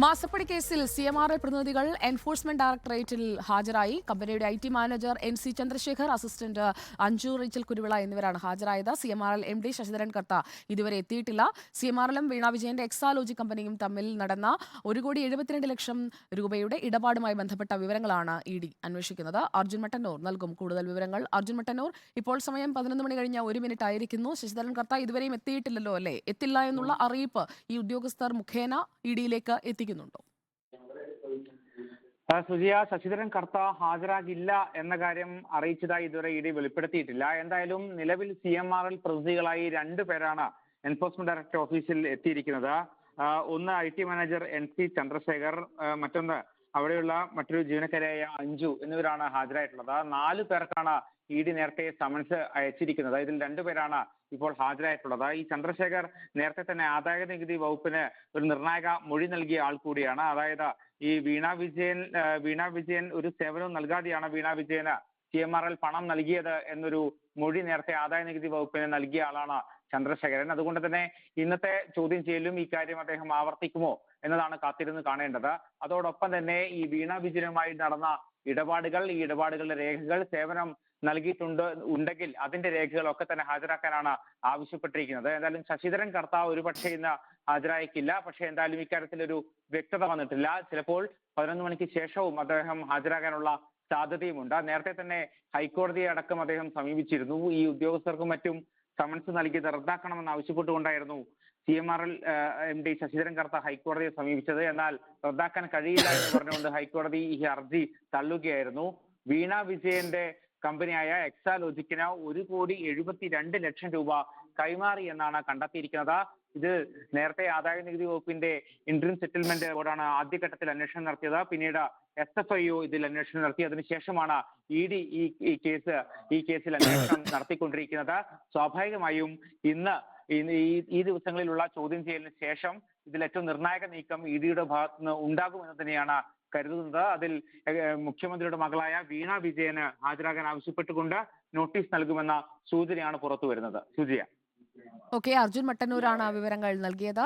മാസപ്പടി കേസിൽ C M R L പ്രതിനിധികൾ എൻഫോഴ്സ്മെന്റ് ഡയറക്ടറേറ്റിൽ ഹാജരായി. കമ്പനിയുടെ I T manager N C Chandrasekhar assistant Anju Rachel Kuruvila എന്നിവരാണ് ഹാജരായത്. C M R L M D Sasidharan Kartha ഇതുവരെ എത്തിയിട്ടില്ല. സി എം ആർ എല്ലും വീണ വിജയന്റെ എക്സാലോജി കമ്പനിയും തമ്മിൽ നടന്ന ഒരു കോടി എഴുപത്തിരണ്ട് ലക്ഷം രൂപയുടെ ഇടപാടുമായി ബന്ധപ്പെട്ട വിവരങ്ങളാണ് ഇ ഡി അന്വേഷിക്കുന്നത്. അർജുൻ മട്ടന്നൂർ നൽകും കൂടുതൽ വിവരങ്ങൾ. അർജുൻ മട്ടന്നൂർ ഇപ്പോൾ സമയം പതിനൊന്ന് മണി കഴിഞ്ഞ ഒരു മിനിറ്റ് ആയിരിക്കുന്നു. ശശിധരൻ കർത്ത ഇതുവരെയും എത്തിയിട്ടില്ലല്ലോ അല്ലേ? എത്തില്ല എന്നുള്ള അറിയിപ്പ് ഈ ഉദ്യോഗസ്ഥർ മുഖേന ഇ ഡിയിലേക്ക് എത്തിക്കുന്നുണ്ടോ ആ, സുജിയ ശശിധരൻ കർത്ത ഹാജരാകില്ല എന്ന കാര്യം അറിയിച്ചതായി ഇതുവരെ ഇ ഡി വെളിപ്പെടുത്തിയിട്ടില്ല. എന്തായാലും നിലവിൽ സി എം ആർ എൽ രണ്ടു പേരാണ് എൻഫോഴ്സ്മെന്റ് ഡയറക്ടർ ഓഫീസിൽ എത്തിയിരിക്കുന്നത്. ഒന്ന് I T manager N C Chandrasekhar മറ്റൊന്ന് അവിടെയുള്ള മറ്റൊരു ജീവനക്കാരിയായ അഞ്ജു എന്നിവരാണ് ഹാജരായിട്ടുള്ളത്. നാല് പേർക്കാണ് ഇ ഡി നേരത്തെ സമൻസ് അയച്ചിരിക്കുന്നത്. ഇതിൽ രണ്ടുപേരാണ് ഇപ്പോൾ ഹാജരായിട്ടുള്ളത്. ഈ ചന്ദ്രശേഖർ നേരത്തെ തന്നെ ആദായ നികുതി വകുപ്പിന് ഒരു നിർണായക മൊഴി നൽകിയ ആൾ കൂടിയാണ്. അതായത് ഈ വീണ വിജയൻ വീണ വിജയൻ ഒരു സേവനവും നൽകാതെയാണ് വീണ വിജയന് സി എം ആർ എൽ പണം നൽകിയത് എന്നൊരു മൊഴി നേരത്തെ ആദായ നികുതി വകുപ്പിന് നൽകിയ ആളാണ് ചന്ദ്രശേഖരൻ. അതുകൊണ്ട് തന്നെ ഇന്നത്തെ ചോദ്യം ചെയ്യലും ഇക്കാര്യം കാര്യം അദ്ദേഹം ആവർത്തിക്കുമോ? എന്നതാണ് കാത്തിരുന്ന് കാണേണ്ടത്. അതോടൊപ്പം തന്നെ ഈ വീണ വിജയനുമായി നടന്ന ഇടപാടുകൾ ഈ ഇടപാടുകളുടെ രേഖകൾ സേവനം നൽകിയിട്ടുണ്ട് ഉണ്ടെങ്കിൽ അതിന്റെ രേഖകളൊക്കെ തന്നെ ഹാജരാക്കാനാണ് ആവശ്യപ്പെട്ടിരിക്കുന്നത്. എന്തായാലും ശശിധരൻ കർത്താവ് ഒരു പക്ഷേ ഇന്ന് ഹാജരായേക്കില്ല. പക്ഷേ എന്തായാലും ഇക്കാര്യത്തിൽ ഒരു വ്യക്തത വന്നിട്ടില്ല. ചിലപ്പോൾ പതിനൊന്ന് മണിക്ക് ശേഷവും അദ്ദേഹം ഹാജരാകാനുള്ള സാധ്യതയുമുണ്ട്. നേരത്തെ തന്നെ ഹൈക്കോടതിയെ അടക്കം അദ്ദേഹം സമീപിച്ചിരുന്നു. ഈ ഉദ്യോഗസ്ഥർക്കും മറ്റും സമൻസ് നൽകിയത് റദ്ദാക്കണമെന്ന് ആവശ്യപ്പെട്ടുകൊണ്ടായിരുന്നു C M R L M D Sasidharan Kartha ഹൈക്കോടതിയെ സമീപിച്ചത്. എന്നാൽ റദ്ദാക്കാൻ കഴിയില്ല എന്ന് പറഞ്ഞുകൊണ്ട് ഹൈക്കോടതി ഈ ഹർജി തള്ളുകയായിരുന്നു. വീണ വിജയന്റെ കമ്പനിയായ എക്സാലോജിക്കിന് ഒരു കോടി എഴുപത്തി രണ്ട് ലക്ഷം രൂപ കൈമാറി എന്നാണ് കണ്ടെത്തിയിരിക്കുന്നത്. ഇത് നേരത്തെ ആദായ നികുതി വകുപ്പിന്റെ ഇൻട്രീം സെറ്റിൽമെന്റ് ബോർഡാണ് ആദ്യഘട്ടത്തിൽ അന്വേഷണം നടത്തിയത്. പിന്നീട് എസ് എഫ് ഐ ഒ ഇതിൽ അന്വേഷണം നടത്തി. അതിനുശേഷമാണ് ഇ ഡി ഈ കേസ് ഈ കേസിൽ അന്വേഷണം നടത്തിക്കൊണ്ടിരിക്കുന്നത്. സ്വാഭാവികമായും ഇന്ന് ഈ- ദിവസങ്ങളിലുള്ള ചോദ്യം ചെയ്യലിന് ശേഷം ഇതിൽ ഏറ്റവും നിർണായക നീക്കം ഇ ഡിയുടെ ഭാഗത്തുനിന്ന് ഉണ്ടാകുമെന്ന് തന്നെയാണ് കരുതുന്നത്. അതിൽ മുഖ്യമന്ത്രിയുടെ മകളായ വീണ വിജയന് ഹാജരാകാൻ ആവശ്യപ്പെട്ടുകൊണ്ട് നോട്ടീസ് നൽകുമെന്ന സൂചനയാണ് പുറത്തു വരുന്നത്. സുജിയ. ഓക്കെ അർജുൻ മട്ടന്നൂരാണ് ആ വിവരങ്ങൾ നൽകിയത്.